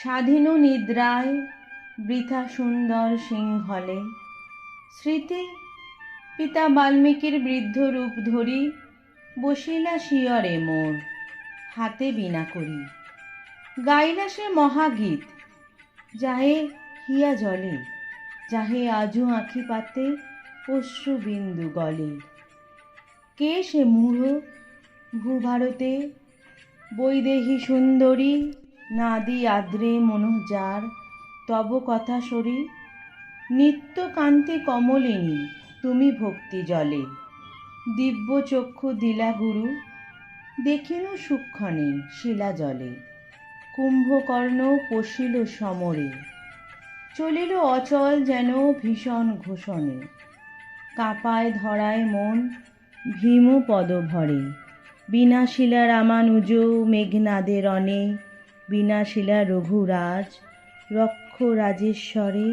স্বাধীন নিদ্রায় বৃথা সুন্দর সিংহলে। স্মৃতি, পিতা বাল্মীকির বৃদ্ধ রূপ ধরি, বসিলা শিয়রে মোর, হাতে বিনা করি। গাইলা সে মহাগীত, যাহে হিয়া জলে, যাহে আজও আঁখি পাতে অশ্রু বিন্দু গলে। কে সে মূঢ়, ভূভারতে বৈদেহী সুন্দরী নাদি আদ্রে মনোজার তব কথা সরি। নিত্য কান্তি কমলিনী, তুমি ভক্তি জলে। দিব্য চক্ষু দিলা গুরু দেখিনু সূক্ষণে শিলা জলে। কুম্ভকর্ণ পশিল সমরে, চলিল অচল যেন ভীষণ ঘোষণে। কাপায় ধরায় মন ভীম পদ ভরে বিনাশিলা রামানুজ মেঘনাদে রণে বিনাশিলা রঘুরাজ রক্ষ রাজেশ্বরে।